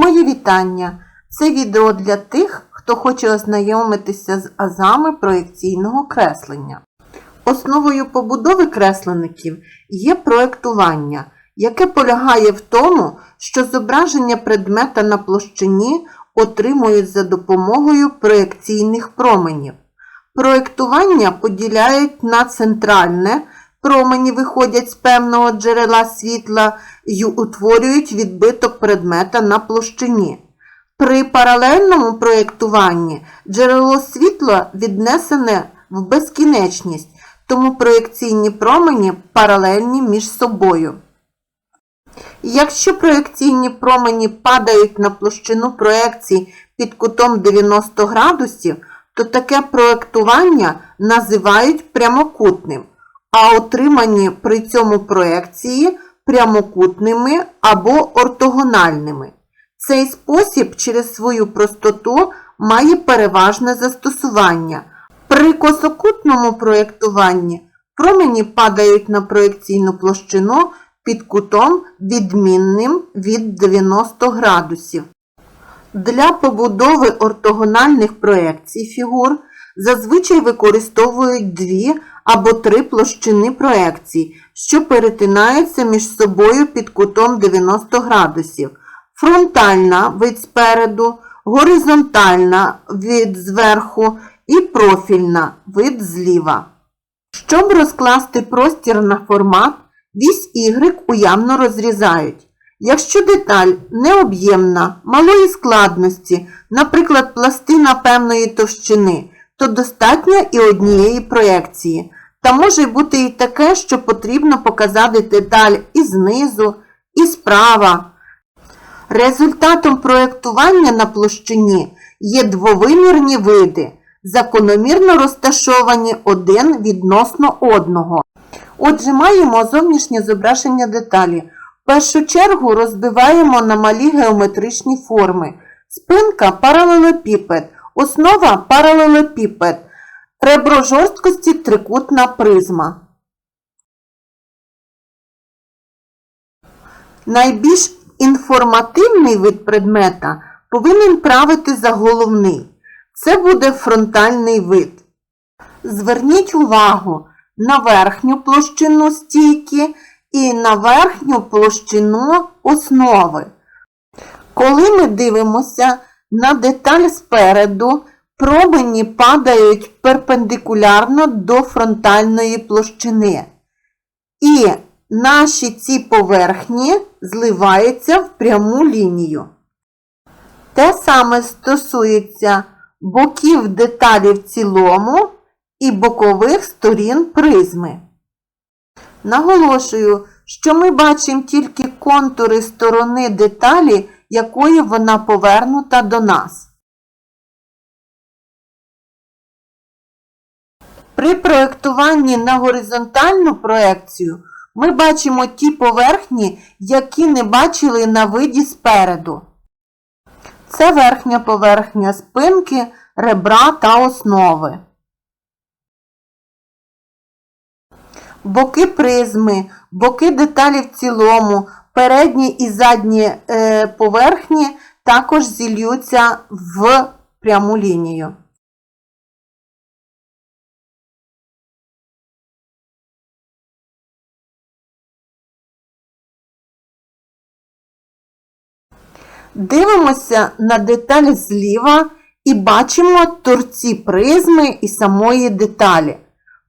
Мої вітання! Це відео для тих, хто хоче ознайомитися з азами проєкційного креслення. Основою побудови кресленників є проєктування, яке полягає в тому, що зображення предмета на площині отримують за допомогою проєкційних променів. Проєктування поділяють на центральне, промені виходять з певного джерела світла й утворюють відбиток предмета на площині. При паралельному проєктуванні джерело світла віднесене в безкінечність, тому проєкційні промені паралельні між собою. Якщо проєкційні промені падають на площину проекції під кутом 90 градусів, то таке проєктування називають прямокутним, а отримані при цьому проекції прямокутними або ортогональними. Цей спосіб через свою простоту має переважне застосування. При косокутному проєктуванні промені падають на проєкційну площину під кутом відмінним від 90 градусів. Для побудови ортогональних проекцій фігур зазвичай використовують дві або три площини проекцій, що перетинаються між собою під кутом 90 градусів. Фронтальна вид спереду, горизонтальна вид зверху і профільна вид зліва. Щоб розкласти простір на формат, вісь Y уявно розрізають. Якщо деталь необ'ємна, малої складності, наприклад, пластина певної товщини, то достатньо і однієї проекції. Та може бути і таке, що потрібно показати деталь і знизу, і справа. Результатом проєктування на площині є двовимірні види, закономірно розташовані один відносно одного. Отже, маємо зовнішнє зображення деталі. В першу чергу розбиваємо на малі геометричні форми. Спинка паралелепіпед, основа паралелепіпед, ребро жорсткості трикутна призма. Найбільш інформативний вид предмета повинен правити за головний. Це буде фронтальний вид. Зверніть увагу на верхню площину стійки і на верхню площину основи. Коли ми дивимося на деталь спереду, промені падають перпендикулярно до фронтальної площини. І наші ці поверхні зливаються в пряму лінію. Те саме стосується боків деталі в цілому і бокових сторін призми. Наголошую, що ми бачимо тільки контури сторони деталі, якою вона повернута до нас. При проєктуванні на горизонтальну проекцію ми бачимо ті поверхні, які не бачили на виді спереду. Це верхня поверхня спинки, ребра та основи. Боки призми, боки деталі в цілому, передні і задні е, поверхні також зільються в пряму лінію. Дивимося на деталь зліва і бачимо торці призми і самої деталі.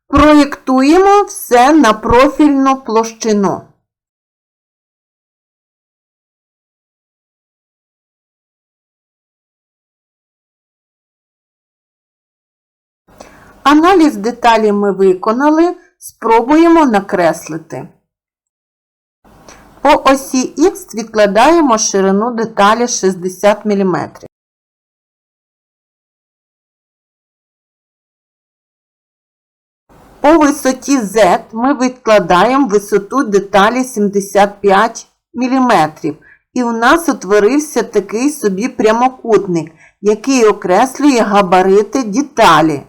Проєктуємо все на профільну площину. Аналіз деталі ми виконали, спробуємо накреслити. По осі Х відкладаємо ширину деталі 60 мм. По висоті Z ми відкладаємо висоту деталі 75 мм. І у нас утворився такий собі прямокутник, який окреслює габарити деталі.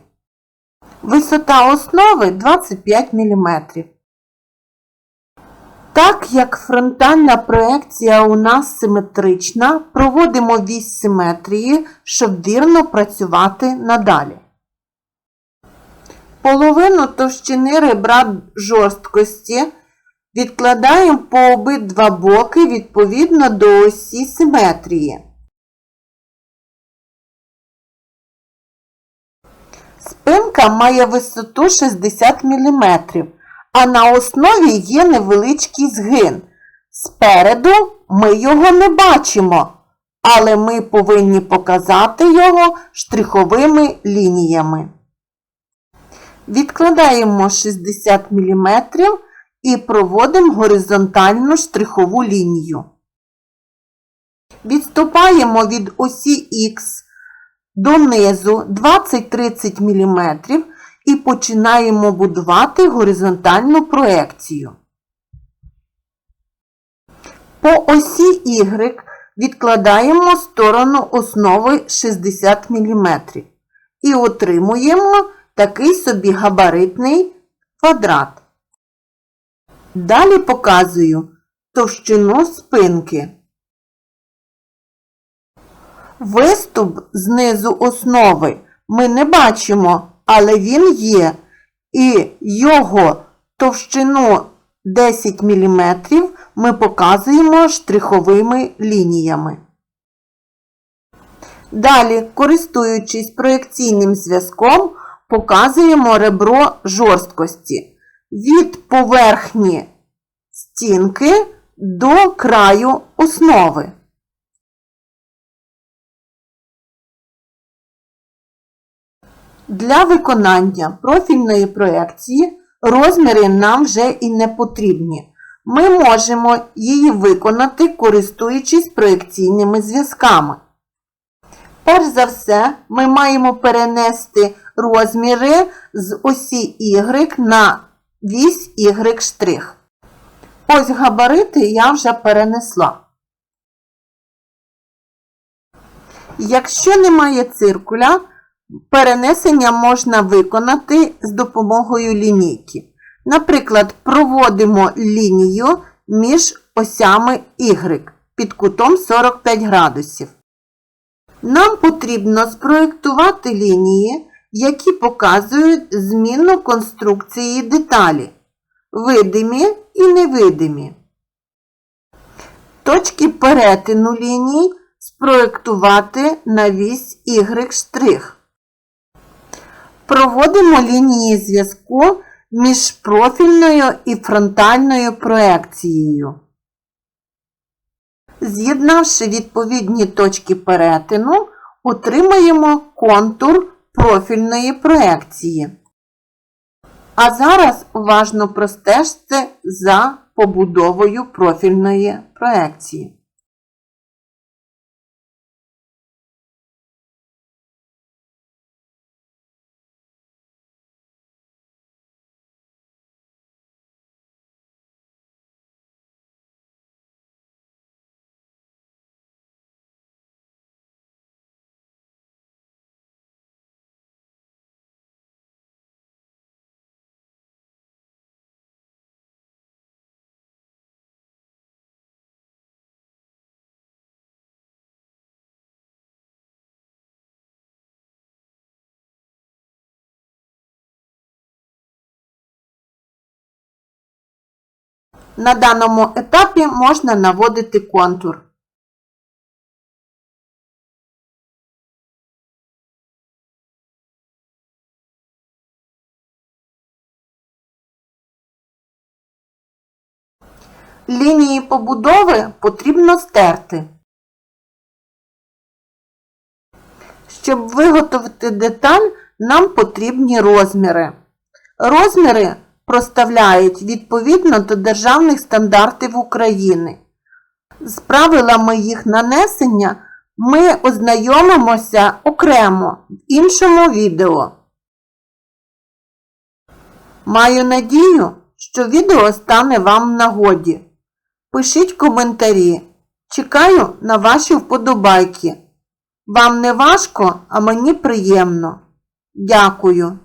Висота основи 25 мм. Так як фронтальна проекція у нас симетрична, проводимо вісь симетрії, щоб вірно працювати надалі. Половину товщини ребра жорсткості відкладаємо по обидва боки відповідно до осі симетрії. Спинка має висоту 60 мм, а на основі є невеличкий згин. Спереду ми його не бачимо, але ми повинні показати його штриховими лініями. Відкладаємо 60 мм і проводимо горизонтальну штрихову лінію. Відступаємо від осі Х донизу 20-30 мм і починаємо будувати горизонтальну проекцію. По осі Y відкладаємо сторону основи 60 мм і отримуємо такий собі габаритний квадрат. Далі показую товщину спинки. Виступ знизу основи ми не бачимо, але він є. І його товщину 10 мм ми показуємо штриховими лініями. Далі, користуючись проєкційним зв'язком, показуємо ребро жорсткості від поверхні стінки до краю основи. Для виконання профільної проекції розміри нам вже і не потрібні. Ми можемо її виконати, користуючись проекційними зв'язками. Перш за все, ми маємо перенести розміри з осі Y на вісь Y'. Ось габарити я вже перенесла. Якщо немає циркуля, перенесення можна виконати з допомогою лінійки. Наприклад, проводимо лінію між осями Y під кутом 45 градусів. Нам потрібно спроєктувати лінії, які показують зміну конструкції деталі, видимі і невидимі. Точки перетину ліній спроєктувати на вісь Y'. Проводимо лінії зв'язку між профільною і фронтальною проекцією. З'єднавши відповідні точки перетину, отримаємо контур профільної проекції. А зараз уважно простежте за побудовою профільної проекції. На даному етапі можна наводити контур. Лінії побудови потрібно стерти. Щоб виготовити деталь, нам потрібні розміри. Розміри проставляють відповідно до державних стандартів України. З правилами їх нанесення ми ознайомимося окремо в іншому відео. Маю надію, що відео стане вам в нагоді. Пишіть коментарі. Чекаю на ваші вподобайки. Вам не важко, а мені приємно. Дякую.